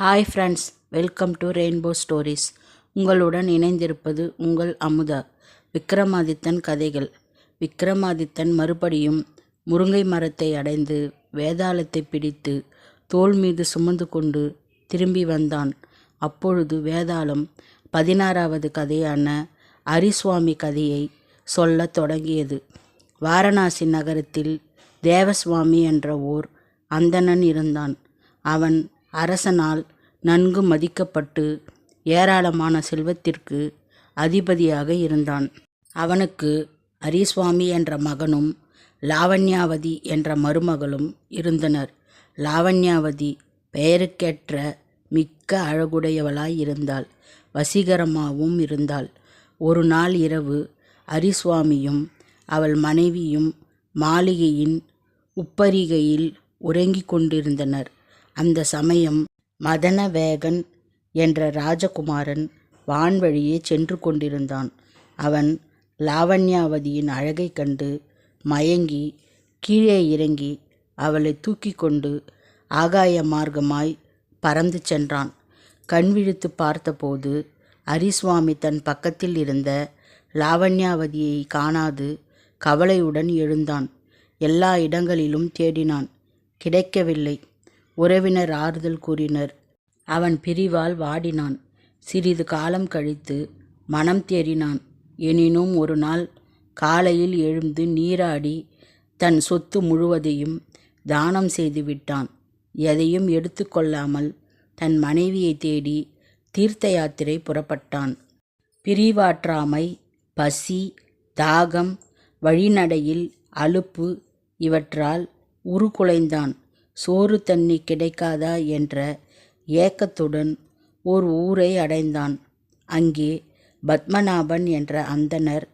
Hi friends welcome to rainbow stories உங்களுடன் இணைந்திருப்பது உங்கள் அமுதா. விக்ரமாதித்தன் கதைகள். விக்ரமாதித்தன் மறுபடியும் முருங்கை மரத்தை அடைந்து வேதாளத்தை பிடித்து தோள் மீது சுமந்து கொண்டு திரும்பி வந்தான். அப்பொழுது வேதாளம் பதினாறாவது கதையான அரிசுவாமி கதையை சொல்லத் தொடங்கியது. வாரணாசி நகரத்தில் தேவசுவாமி என்ற ஓர் அந்தணன் இருந்தான். அவன் அரசனால் நன்கு மதிக்கப்பட்டு ஏராளமான செல்வத்திற்கு அதிபதியாக இருந்தான். அவனுக்கு அரிசுவாமி என்ற மகனும் லாவண்யாவதி என்ற மருமகளும் இருந்தனர். லாவண்யாவதி பெயருக்கேற்ற மிக்க அழகுடையவளாய் இருந்தாள். வசீகரமாகவும் இருந்தாள். ஒரு நாள் இரவு அரிசுவாமியும் அவள் மனைவியும் மாளிகையின் உப்பரிகையில் உறங்கிக் கொண்டிருந்தனர். அந்த சமயம் மதனவேகன் என்ற ராஜகுமாரன் வான்வழியே சென்று கொண்டிருந்தான். அவன் லாவண்யாவதியின் அழகைக் கண்டு மயங்கி கீழே இறங்கி அவளை தூக்கி கொண்டு ஆகாய மார்க்கமாய் பறந்து சென்றான். கண்விழித்து பார்த்தபோது அரிசுவாமி தன் பக்கத்தில் இருந்த லாவண்யாவதியை காணாது கவலையுடன் எழுந்தான். எல்லா இடங்களிலும் தேடினான். கிடைக்கவில்லை. உறவினர் ஆறுதல் கூறினர். அவன் பிரிவால் வாடினான். சிறிது காலம் கழித்து மனம் தேறினான். எனினும் ஒரு நாள் காலையில் எழுந்து நீராடி தன் சொத்து முழுவதையும் தானம் செய்து விட்டான். எதையும் எடுத்துக்கொள்ளாமல் தன் மனைவியை தேடி தீர்த்த யாத்திரை புறப்பட்டான். பிரிவாற்றாமை பசி தாகம் வழிநடையில் அலுப்பு இவற்றால் உருக்குலைந்தான். சோறு தண்ணி கிடைக்காதா என்ற ஏக்கத்துடன் ஓர் ஊரை அடைந்தான். அங்கே பத்மநாபன் என்ற அந்தணர்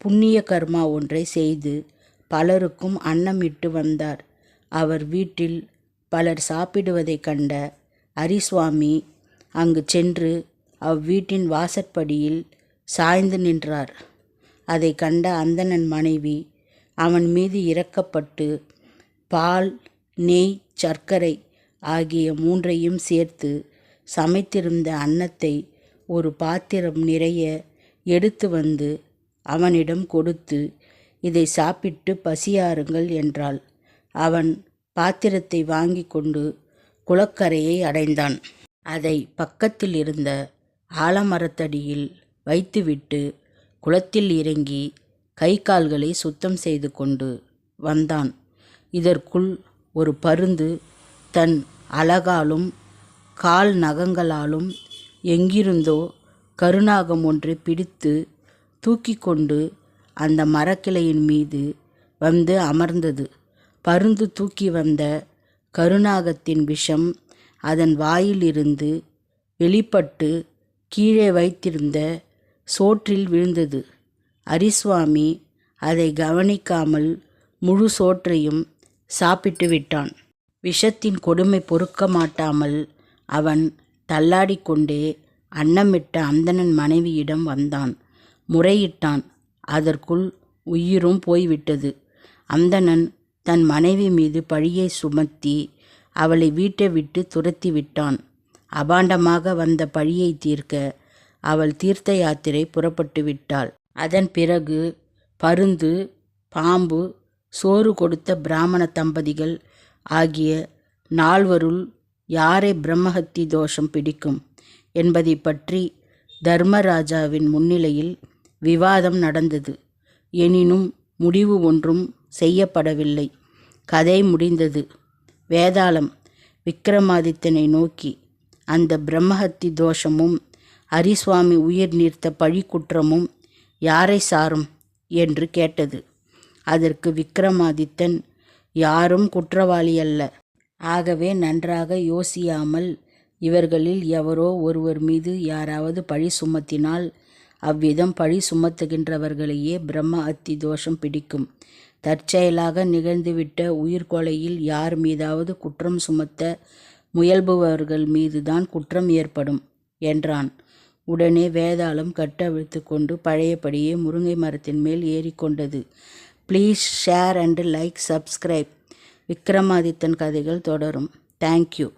புண்ணிய கர்மா ஒன்றை செய்து பலருக்கும் அன்னமிட்டு வந்தார். அவர் வீட்டில் பலர் சாப்பிடுவதைக் கண்ட அரிசுவாமி அங்கு சென்று அவ்வீட்டின் வாசற்படியில் சாய்ந்து நின்றார். அதை கண்ட அந்தணன் மனைவி அவன் மீது இறக்கப்பட்டு பால் நெய் சர்க்கரை ஆகிய மூன்றையும் சேர்த்து சமைத்திருந்த அன்னத்தை ஒரு பாத்திரம் நிறைய எடுத்து வந்து அவனிடம் கொடுத்து இதை சாப்பிட்டு பசியாருங்கள் என்றாள். அவன் பாத்திரத்தை வாங்கி கொண்டு குளக்கரையை அடைந்தான். அதை பக்கத்தில் இருந்த ஆலமரத்தடியில் வைத்துவிட்டு குளத்தில் இறங்கி கை கால்களை சுத்தம் செய்து கொண்டு வந்தான். இதற்குள் ஒரு பருந்து தன் அழகாலும் கால் நகங்களாலும் எங்கிருந்தோ கருநாகம் ஒன்றை பிடித்து தூக்கி கொண்டு அந்த மரக்கிளையின் மீது வந்து அமர்ந்தது. பருந்து தூக்கி வந்த கருநாகத்தின் விஷம் அதன் வாயிலிருந்து வெளிப்பட்டு கீழே வைத்திருந்த சோற்றில் விழுந்தது. அரிசுவாமி அதை கவனிக்காமல் முழு சோற்றையும் சாப்பிட்டு விட்டான். விஷத்தின் கொடுமை பொறுக்க மாட்டாமல் அவன் தள்ளாடிக்கொண்டே அன்னமிட்ட அந்தணன் மனைவியிடம் வந்தான். முறையிட்டான். அதற்குள் உயிரும் போய்விட்டது. அந்தணன் தன் மனைவி மீது பழியை சுமத்தி அவளை வீட்டை விட்டு துரத்தி விட்டான். அபாண்டமாக வந்த பழியை தீர்க்க அவள் தீர்த்த யாத்திரை புறப்பட்டு விட்டாள். அதன் பிறகு பருந்து பாம்பு சோறு கொடுத்த பிராமண தம்பதிகள் ஆகிய நால்வருள் யாரை பிரம்மஹத்தி தோஷம் பிடிக்கும் என்பதை பற்றி தர்மராஜாவின் முன்னிலையில் விவாதம் நடந்தது. எனினும் முடிவு ஒன்றும் செய்யப்படவில்லை. கதை முடிந்தது. வேதாளம் விக்ரமாதித்தனை நோக்கி அந்த பிரம்மஹத்தி தோஷமும் ஹரிசுவாமி உயிர் நீர்த்த பழி குற்றமும் யாரை சாரும்? என்று கேட்டது. அதற்கு விக்ரமாதித்தன் யாரும் குற்றவாளி அல்ல. ஆகவே நன்றாக யோசியாமல் இவர்களில் எவரோ ஒருவர் மீது யாராவது பழி சுமத்தினால் அவ்விதம் பழி சுமத்துகின்றவர்களையே பிரம்ம அத்தி தோஷம் பிடிக்கும். தற்செயலாக நிகழ்ந்துவிட்ட உயிர்கொலையில் யார் மீதாவது குற்றம் சுமத்த முயல்பவர்கள் மீதுதான் குற்றம் ஏற்படும் என்றான். உடனே வேதாளம் கட்டவிழ்த்து கொண்டு பழையபடியே முருங்கை மரத்தின் மேல் ஏறிக்கொண்டது. Please share and like subscribe Vikramadithan கதைகள் தொடரும். Thank you